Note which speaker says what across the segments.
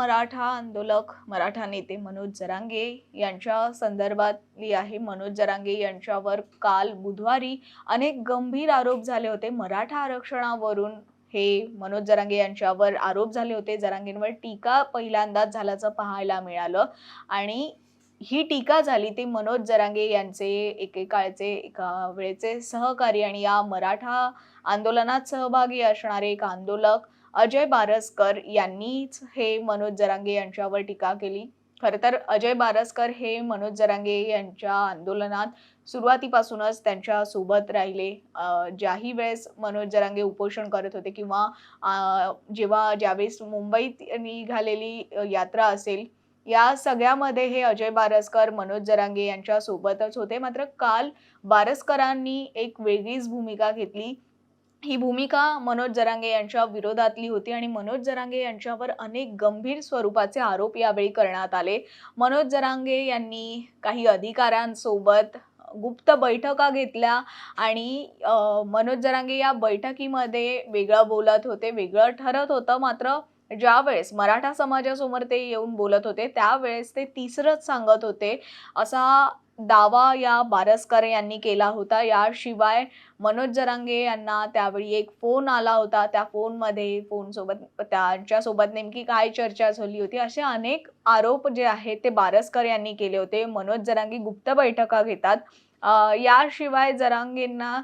Speaker 1: मराठा आंदोलक मराठा नेते मनोज जरांगे यांच्या संदर्भातली आहे. मनोज जरांगे यांच्यावर काल बुधवारी अनेक गंभीर आरोप झाले होते. मराठा आरक्षणावरून हे मनोज जरांगे यांच्यावर आरोप झाले होते. जरांगेंवर टीका पहिल्यांदाच झाल्याचं पाहायला मिळालं आणि ही टीका झाली ती मनोज जरांगे यांचे एकेकाळचे एका वेळेचे सहकारी आणि या मराठा आंदोलनात सहभागी असणारे एक आंदोलक अजय बारसकर यांनीच हे मनोज जरांगे यांच्यावर टीका केली. खरं तर अजय बारसकर हे मनोज जरांगे यांच्या आंदोलनात सुरुवातीपासूनच त्यांच्यासोबत राहिले ज्याही वेळेस मनोज जरांगे उपोषण करत होते किंवा जेव्हा ज्यावेळेस मुंबईत निघालेली यात्रा असेल या सगळ्यामध्ये हे अजय बारसकर मनोज जरांगे यांच्या सोबतच होते. मात्र काल बारसकरांनी एक वेगळीच भूमिका घेतली. ही भूमिका मनोज जरांगे यांच्या विरोधातली होती आणि मनोज जरांगे यांच्यावर अनेक गंभीर स्वरूपाचे आरोप यावेळी करण्यात आले. मनोज जरांगे यांनी काही अधिकाऱ्यांसोबत गुप्त बैठका घेतल्या आणि मनोज जरांगे या बैठकीमध्ये वेगळं बोलत होते वेगळं ठरत होतं. मात्र ज्यावेळेस मराठा समाजासमोर ते येऊन बोलत होते त्यावेळेस ते तिसरंच सांगत होते. असा दावा या बारसकर यांनी केला होता. याशिवाय मनोज जरांगे यांना त्यावेळी एक फोन आला होता. त्या फोनमध्ये फोनसोबत त्यांच्यासोबत नेमकी काय चर्चा झाली होती? असे अनेक आरोप जे आहेत ते बारसकर यांनी केले होते. मनोज जरांगे गुप्त बैठका घेतात. याशिवाय जरांगेंना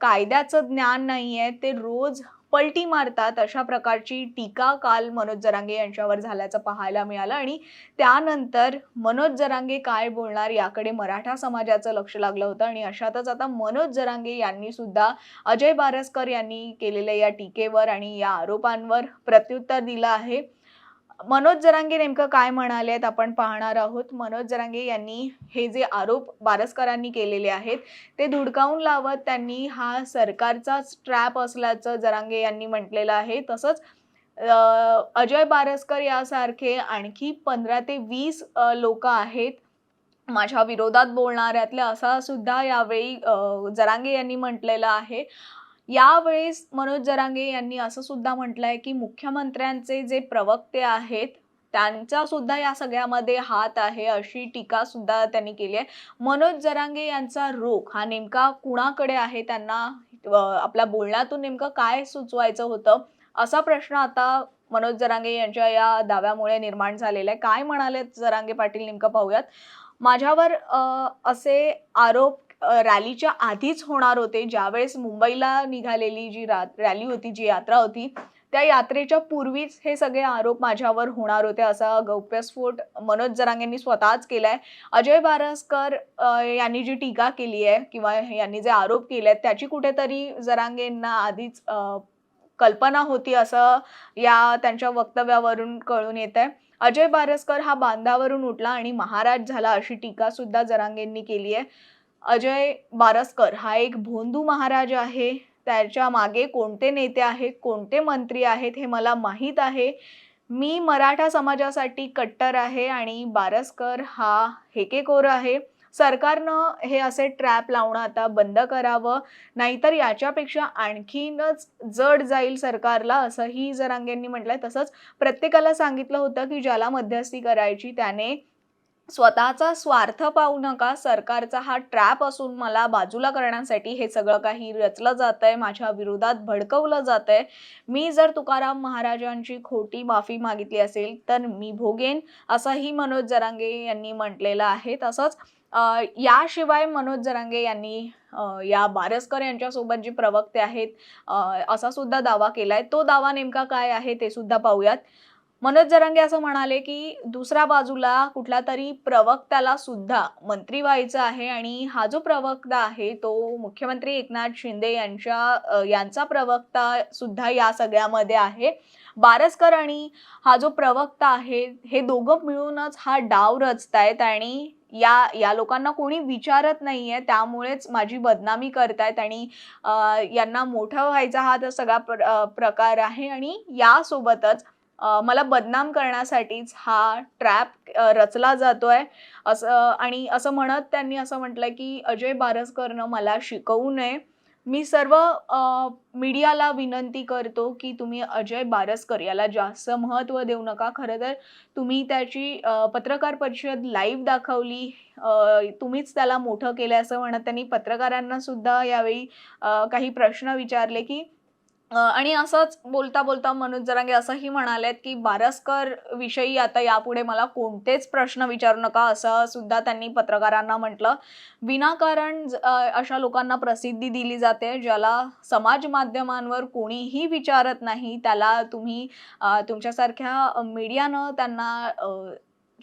Speaker 1: कायद्याचं ज्ञान नाही आहे ते रोज पलटी मारतात अशा प्रकारची टीका काल मनोज जरांगे यांच्यावर झाल्याचं पाहायला मिळालं. आणि त्यानंतर मनोज जरांगे काय बोलणार याकडे मराठा समाजाचं लक्ष लागलं होतं. आणि अशातच आता मनोज जरांगे यांनी सुद्धा अजय बारसकर यांनी केलेल्या या टीकेवर आणि या आरोपांवर प्रत्युत्तर दिलं आहे. मनोज जरांगे नेमकं काय म्हणाले आहेत आपण पाहणार आहोत. मनोज जरांगे यांनी हे जे आरोप बारसकरांनी केलेले आहेत ते धुडकावून लावत त्यांनी हा सरकारचाच ट्रॅप असल्याचं जरांगे यांनी म्हटलेलं आहे. तसंच अजय बारसकर यासारखे आणखी पंधरा ते वीस लोक आहेत. माझ्या विरोधात बोलणाऱ्यातल्या असा सुद्धा यावेळी जरांगे यांनी म्हटलेलं आहे. यावेळेस मनोज जरांगे यांनी असं सुद्धा म्हटलंय की मुख्यमंत्र्यांचे जे प्रवक्ते आहेत त्यांचा सुद्धा या सगळ्यामध्ये हात आहे अशी टीका सुद्धा त्यांनी केली आहे. मनोज जरांगे यांचा रोख हा नेमका कुणाकडे आहे? त्यांना आपल्या बोलण्यातून नेमकं काय सुचवायचं होतं? असा प्रश्न आता मनोज जरांगे यांच्या या दाव्यामुळे निर्माण झालेला आहे. काय म्हणाले जरांगे पाटील? नेमकं पाहूयात. माझ्यावर असे आरोप रॅलीच्या आधीच होणार होते. ज्यावेळेस मुंबईला निघालेली जी रा रॅली होती जी यात्रा होती त्या यात्रेच्या पूर्वीच हे सगळे आरोप माझ्यावर होणार होते असा गौप्यस्फोट मनोज जरांगेंनी स्वतःच केलाय. अजय बारसकर यांनी जी टीका केली आहे किंवा यांनी जे आरोप केले आहेत त्याची कुठेतरी जरांगेंना आधीच कल्पना होती असं या त्यांच्या वक्तव्यावरून कळून येत आहे अजय बारसकर हा बांधावरून उठला आणि महाराज झाला अशी टीका सुद्धा जरांगेंनी केली आहे. अजय बारसकर हा एक भोंदू महाराज आहे. त्याच्यामागे कोणते नेते आहेत कोणते मंत्री आहेत हे मला माहीत आहे. मी मराठा समाजासाठी कट्टर आहे आणि बारसकर हा हेकेकोर आहे. सरकारनं हे असे ट्रॅप लावणं आता बंद करावं. नाहीतर याच्यापेक्षा आणखीनच जड जाईल सरकारला असंही जरांगेंनी म्हटलंय. तसंच प्रत्येकाला सांगितलं होतं की ज्याला मध्यस्थी करायची त्याने स्वतःचा स्वार्थ पाहू नका. सरकारचा हा ट्रॅप असून मला बाजूला करण्यासाठी हे सगळं काही रचलं जात आहे माझ्या विरोधात भडकवलं जात आहे मी जर तुकाराम महाराजांची खोटी माफी मागितली असेल तर मी भोगेन असंही मनोज जरांगे यांनी म्हटलेलं आहे. तसंच याशिवाय मनोज जरांगे यांनी या बारसकर यांच्यासोबत जे प्रवक्ते आहेत असा सुद्धा दावा केला आहे तो दावा नेमका काय आहे ते सुद्धा पाहूयात. मनोज जरांगे असं म्हणाले की दुसऱ्या बाजूला कुठला तरी प्रवक्त्याला सुद्धा मंत्री व्हायचं आहे आणि हा जो प्रवक्ता आहे तो मुख्यमंत्री एकनाथ शिंदे यांच्या यांचा प्रवक्ता सुद्धा या सगळ्यामध्ये आहे. बारसकर आणि हा जो प्रवक्ता आहे हे दोघं मिळूनच हा डाव रचतायत आणि या या लोकांना कोणी विचारत नाहीये. त्यामुळेच माझी बदनामी करतायत आणि यांना मोठं व्हायचा हा तर सगळा प्र प्रकार आहे आणि यासोबतच मला बदनाम करण्यासाठीच हा ट्रॅप रचला जातोय. असं आणि असं म्हणत त्यांनी असं म्हटलंय की अजय बारसकरनं मला शिकवू नये. मी सर्व मीडियाला विनंती करतो की तुम्ही अजय बारसकर याला जास्त महत्त्व देऊ नका. खरं तर तुम्ही त्याची पत्रकार परिषद लाईव्ह दाखवली. तुम्हीच त्याला मोठं केलं असं म्हणत त्यांनी पत्रकारांना सुद्धा यावेळी काही प्रश्न विचारले की आणि असंच बोलता बोलता मनोज जरांगे असंही म्हणालेत की बारसकर विषयी आता यापुढे मला कोणतेच प्रश्न विचारू नका असं सुद्धा त्यांनी पत्रकारांना म्हटलं. विनाकारण अशा लोकांना प्रसिद्धी दिली जाते ज्याला समाज माध्यमांवर कोणीही विचारत नाही त्याला तुम्ही तुमच्यासारख्या मीडियानं त्यांना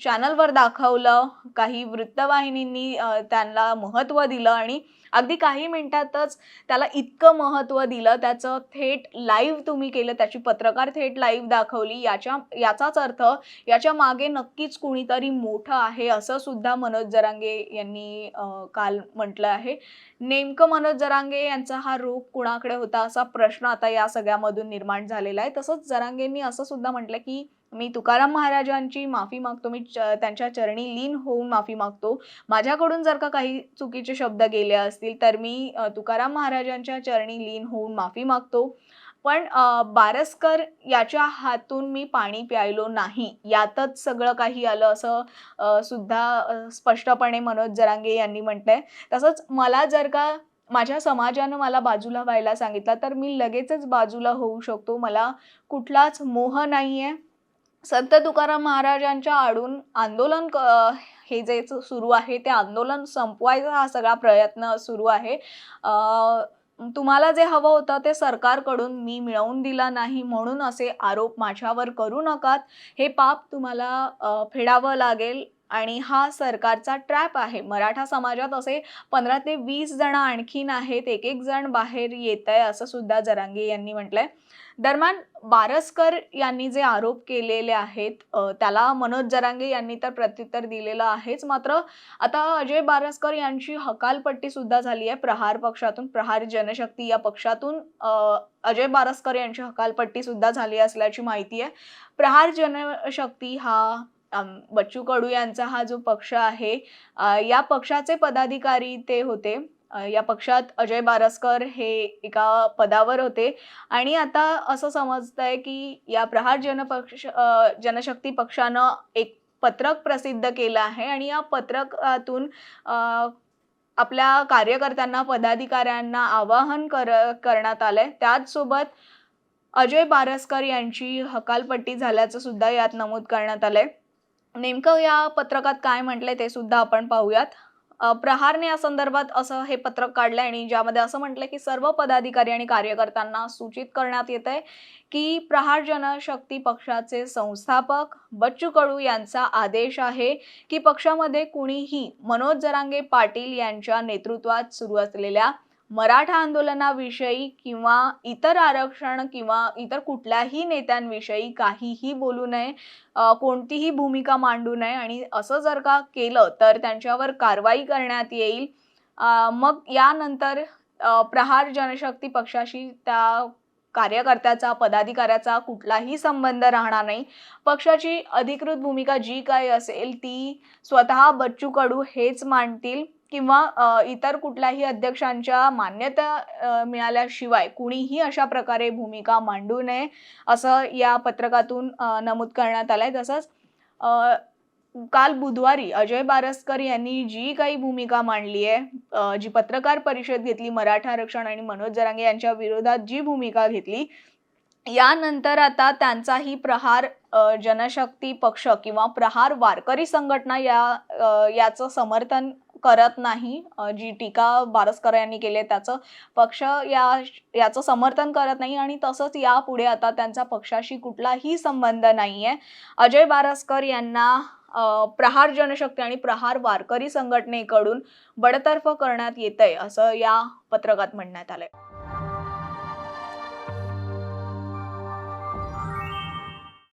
Speaker 1: चॅनलवर दाखवलं काही वृत्तवाहिनींनी त्यांना महत्त्व दिलं आणि अगदी काही मिनिटातच त्याला इतकं महत्त्व दिलं. त्याचं थेट लाईव्ह तुम्ही केलं त्याची पत्रकार थेट लाईव्ह दाखवली. याच्या याचाच अर्थ याच्या मागे नक्कीच कुणीतरी मोठं आहे असं सुद्धा मनोज जरांगे यांनी काल म्हटलं आहे. नेमकं मनोज जरांगे यांचा हा रोग कुणाकडे होता असा प्रश्न आता या सगळ्यामधून निर्माण झालेला आहे. तसंच जरांगेंनी असं सुद्धा म्हटलं की मी तुकाराम महाराजांची माफी मागतो मी च- त्यांच्या चरणी लीन होऊन माफी मागतो. माझ्याकडून जर का काही चुकीचे शब्द गेले असतील तर मी तुकाराम महाराजांच्या चरणी लीन होऊन माफी मागतो. पण बारसकर याच्या हातून मी पाणी प्यायलो नाही. यातच सगळं काही आलं असं सुद्धा स्पष्टपणे मनोज जरांगे यांनी म्हटलंय. तसंच मला जर का माझ्या समाजानं मला बाजूला व्हायला सांगितलं तर मी लगेचच बाजूला होऊ शकतो. मला कुठलाच मोह नाही आहे संत तुकाराम महाराजांच्या आडून आंदोलन क- हे जे सुरू आहे ते आंदोलन संपवायचा हा सगळा प्रयत्न सुरू आहे. तुम्हाला जे हवं होतं ते सरकारकडून मी मिळवून दिला नाही म्हणून असे आरोप माझ्यावर करू नकात. हे पाप तुम्हाला फेडावं लागेल. आणि हा सरकारचा ट्रॅप आहे. मराठा समाजात असे पंधरा ते वीस जण आणखीन आहेत. एक एक जण बाहेर येत आहे असं सुद्धा जरांगे यांनी म्हटलंय. दरम्यान बारसकर यांनी जे आरोप केलेले आहेत त्याला मनोज जरांगे यांनी तर प्रत्युत्तर दिलेलं आहेच. मात्र आता अजय बारसकर यांची हकालपट्टी सुद्धा झाली आहे. प्रहार पक्षातून प्रहार जनशक्ती या पक्षातून अजय बारसकर यांची हकालपट्टी सुद्धा झाली असल्याची माहिती आहे. प्रहार जनशक्ती हा बच्चू कडू यांचा हा जो पक्ष आहे या पक्षाचे पदाधिकारी ते होते. या पक्षात अजय बारसकर हे एका पदावर होते. आणि आता असं समजतंय की या प्रहार जनपक्ष जनशक्ती पक्षानं एक पत्रक प्रसिद्ध केलं आहे आणि या पत्रकातून आपल्या कार्यकर्त्यांना पदाधिकाऱ्यांना आवाहन कर करण्यात आलंय. त्याचसोबत अजय बारसकर यांची हकालपट्टी झाल्याचं सुद्धा यात नमूद करण्यात आलंय. नेमकं या पत्रकात काय म्हटलंय ते सुद्धा आपण पाहूयात. प्रहारने या संदर्भात असं हे पत्रक काढलंय आणि ज्यामध्ये असं म्हटलंय की सर्व पदाधिकारी आणि कार्यकर्त्यांना सूचित करण्यात येत आहे की प्रहार जनशक्ती पक्षाचे संस्थापक बच्चू कडू यांचा आदेश आहे की पक्षामध्ये कुणीही मनोज जरांगे पाटील यांच्या नेतृत्वात सुरू असलेल्या मराठा आंदोलनाविषयी किंवा इतर आरक्षण किंवा इतर कुठल्याही नेत्यांविषयी काहीही बोलू नये कोणतीही भूमिका मांडू नये आणि असं जर का केलं तर त्यांच्यावर कारवाई करण्यात येईल. मग यानंतर प्रहार जनशक्ती पक्षाशी त्या कार्यकर्त्याचा पदाधिकाऱ्याचा कुठलाही संबंध राहणार नाही. पक्षाची अधिकृत भूमिका जी काही असेल ती स्वतः बच्चू कडू हेच मांडतील. किंवा इतर कुठल्याही अध्यक्षांच्या मान्यता मिळाल्याशिवाय कुणीही अशा प्रकारे भूमिका मांडू नये असं या पत्रकातून नमूद करण्यात आलंय. तसंच काल बुधवारी अजय बारसकर यांनी जी काही भूमिका मांडली आहे जी पत्रकार परिषद घेतली मराठा आरक्षण आणि मनोज जरांगे यांच्या विरोधात जी भूमिका घेतली यानंतर आता त्यांचाही प्रहार जनशक्ती पक्ष किंवा प्रहार वारकरी संघटना या याचं समर्थन करत नाही जी टीका बारसकर यांनी केली आहे त्याचं पक्ष या याचं समर्थन करत नाही आणि तसंच यापुढे आता त्यांचा पक्षाशी कुठलाही संबंध नाही आहे अजय बारसकर यांना प्रहार जनशक्ती आणि प्रहार वारकरी संघटनेकडून बडतर्फ करण्यात येत आहे असं या पत्रकात म्हणण्यात आलंय.